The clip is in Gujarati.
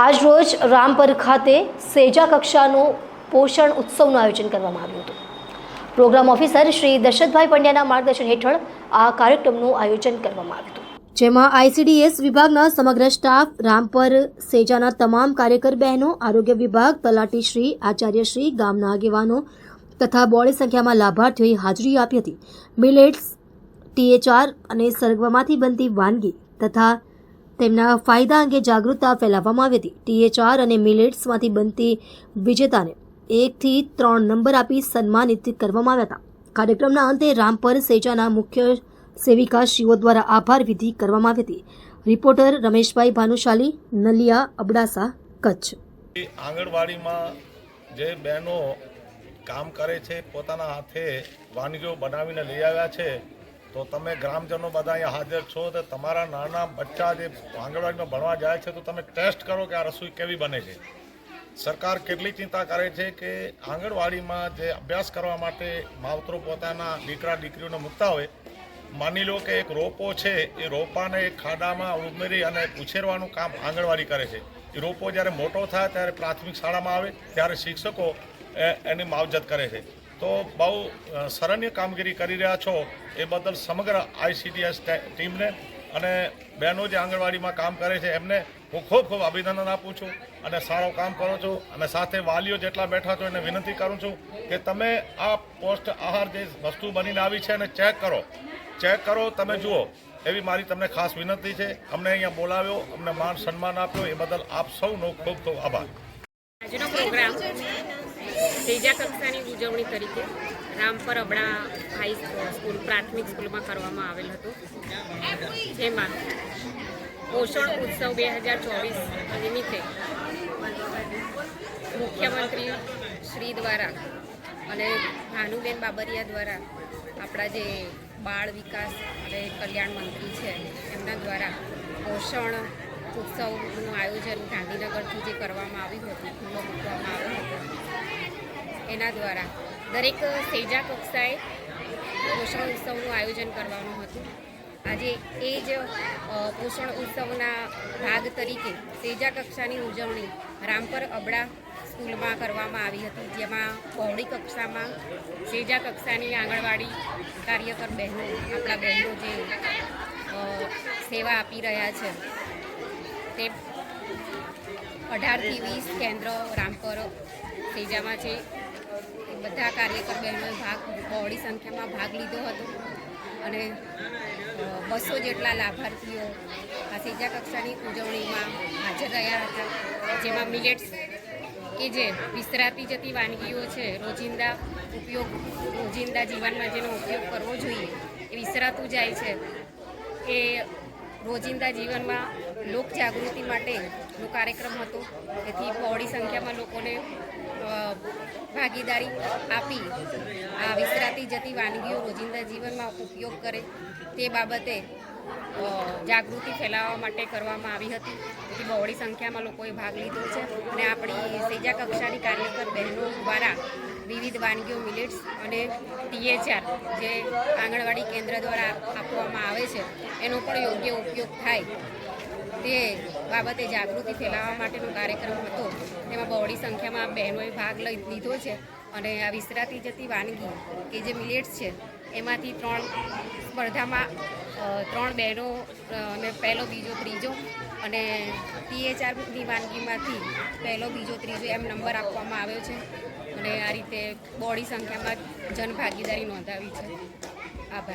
આજરોજ રામપર ખાતે સેજા કક્ષાનો પોષણ ઉત્સવનું આયોજન કરવામાં આવ્યું હતું. પ્રોગ્રામ ઓફિસર શ્રી દશરથભાઈ પંડ્યાના માર્ગદર્શન હેઠળ આ કાર્યક્રમનું આયોજન કરવામાં આવ્યું હતું. જેમાં આઈસીડીએસ વિભાગના સમગ્ર સ્ટાફ, રામપર સેજાના તમામ કાર્યકર બહેનો, આરોગ્ય વિભાગ, તલાટી શ્રી, આચાર્ય આચાર્યશ્રી ગામના આગેવાનો તથા બોળી સંખ્યામાં લાભાર્થીઓએ હાજરી આપી હતી. મિલેટ્સ ટીએચઆર અને સર્ગવામાંથી બનતી વાનગી તથા તેમના ફાયદા અંગે જાગૃતતા ફેલાવવામાં આવી હતી. ટીએચઆર અને મિલેટ્સમાંથી બનતી વિજેતાને એકથી ત્રણ નંબર આપી સન્માનિત કરવામાં આવ્યા હતા. કાર્યક્રમના અંતે રામપર સેજાના મુખ્ય સેવિકા શિવો દ્વારા આભાર વિધિ કરવામાં આવી હતી. રિપોર્ટર રમેશભાઈ ભાનુશાલી, નલિયા અબડાસા, કચ્છ. આંગણવાડીમાં જે બહેનો કામ કરે છે, પોતાના હાથે વાનગીઓ બનાવીને લઈ આવ્યા છે તો તમે ગ્રામજનો બધા અહીંયા હાજર છો તો તમારા નાના બચ્ચા જે આંગણવાડીમાં ભણવા જાય છે તો તમે ટેસ્ટ કરો કે આ રસોઈ કેવી બને છે. સરકાર કેટલી ચિંતા કરે છે કે આંગણવાડીમાં જે અભ્યાસ કરવા માટે માવતરો પોતાના દીકરા દીકરીઓને મૂકતા હોય, માની લો કે એક રોપો છે, એ રોપાને એક ખાડામાં ઉમેરી અને ઉછેરવાનું કામ આંગણવાડી કરે છે. એ રોપો જ્યારે મોટો થાય ત્યારે પ્રાથમિક શાળામાં આવે, ત્યારે શિક્ષકો એની માવજત કરે છે. તો બહુ સરાહનીય કામગીરી કરી રહ્યા છો એ બદલ સમગ્ર આઈસીડીએસ ટીમને અને બહેનો જે આંગણવાડીમાં કામ કરે છે એમને હું ખૂબ ખૂબ અભિનંદન આપું છું અને સારો કામ કરો છો અને સાથે વાલીઓ જેટલા બેઠા છો એને વિનંતી કરું છું કે તમે આ પોસ્ટ આહાર જે વસ્તુ બનીને આવી છે એને ચેક કરો. ચેક કરો, તમે જુઓ. એવી મારી તમને ખાસ વિનંતી છે. અમને અહીંયા બોલાવ્યો, અમને માન સન્માન આપ્યો. એ બદલ આપ સૌનો ખૂબ ખૂબ આભાર. આજનો પ્રોગ્રામ ત્રીજા કક્ષાની ઉજવણી તરીકે રામપર અબડા હાઈ સ્કૂલ પ્રાથમિક સ્કૂલમાં કરવામાં આવેલ હતું. જેમાં પોષણ ઉત્સવ બે હજાર ચોવીસ નિમિત્તે મુખ્યમંત્રી શ્રી દ્વારા અને ભાનુબેન બાબરિયા દ્વારા આપણા જે બાળ વિકાસ અને કલ્યાણ મંત્રી છે, એમના દ્વારા પોષણ ઉત્સવનું આયોજન ગાંધીનગરથી જે કરવામાં આવ્યું હતું ખુલ્લો મૂકવામાં આવ્યો હતો. એના દ્વારા. દરેક સેજા કક્ષાએ પોષણ ઉત્સવનું આયોજન કરવાનું હતું. આજે એ જ પોષણ ઉત્સવના ભાગ તરીકે સેજા કક્ષાની ઉજવણી રામપર અબડા સ્કૂલમાં કરવામાં આવી હતી, જેમાં પહોળી કક્ષામાં સેજા કક્ષાની આંગણવાડી કાર્યકર બહેનો, આપણા બહેનો જે સેવા આપી રહ્યા છે. તે અઢારથી વીસ કેન્દ્ર રામપર સેજામાં છે. બધા કાર્યકર બહેનોએ ભાગ, બહોળી સંખ્યામાં ભાગ લીધો હતો. અને બસો જેટલા લાભાર્થીઓ આ સીજા કક્ષાની ઉજવણીમાં હાજર રહ્યા હતા. જેમાં મિલેટ્સ કે જે વિસરાતી જતી વાનગીઓ છે, રોજિંદા ઉપયોગ, રોજિંદા જીવનમાં જેનો ઉપયોગ કરવો જોઈએ, એ વિસરાતું જાય છે. એ રોજિંદા જીવનમાં લોક જાગૃતિ માટેનો કાર્યક્રમ હતો. તેથી બહોળી સંખ્યામાં લોકોને ભાગીદારી આપી આ વિસરાતી જતી વાનગીઓ રોજિંદા જીવનમાં ઉપયોગ કરે તે બાબતે જાગૃતિ ફેલાવવા માટે કરવામાં આવી હતી. તેથી બહોળી સંખ્યામાં લોકોએ ભાગ લીધો છે અને આપણી સેજા કક્ષાની કાર્યકર બહેનો દ્વારા વિવિધ વાનગીઓ, મિલેટ્સ અને ટીએચઆર જે આંગણવાડી કેન્દ્ર દ્વારા આપવામાં આવે છે, એનો પણ યોગ્ય ઉપયોગ થાય. તે બાબતે જાગૃતિ ફેલાવવા માટેનો કાર્યક્રમ હતો. તેમાં બહોળી સંખ્યામાં બહેનોએ ભાગ લઈ લીધો છે અને આ વિસરાતી જતી વાનગી કે જે મિલેટ્સ છે, એમાંથી ત્રણ સ્પર્ધામાં ત્રણ બહેનો અને પહેલો, બીજો, ત્રીજો અને પીએચઆરની વાનગીમાંથી પહેલો, બીજો, ત્રીજો એમ નંબર આપવામાં આવ્યો છે અને આ રીતે બહોળી સંખ્યામાં જનભાગીદારી નોંધાવી છે.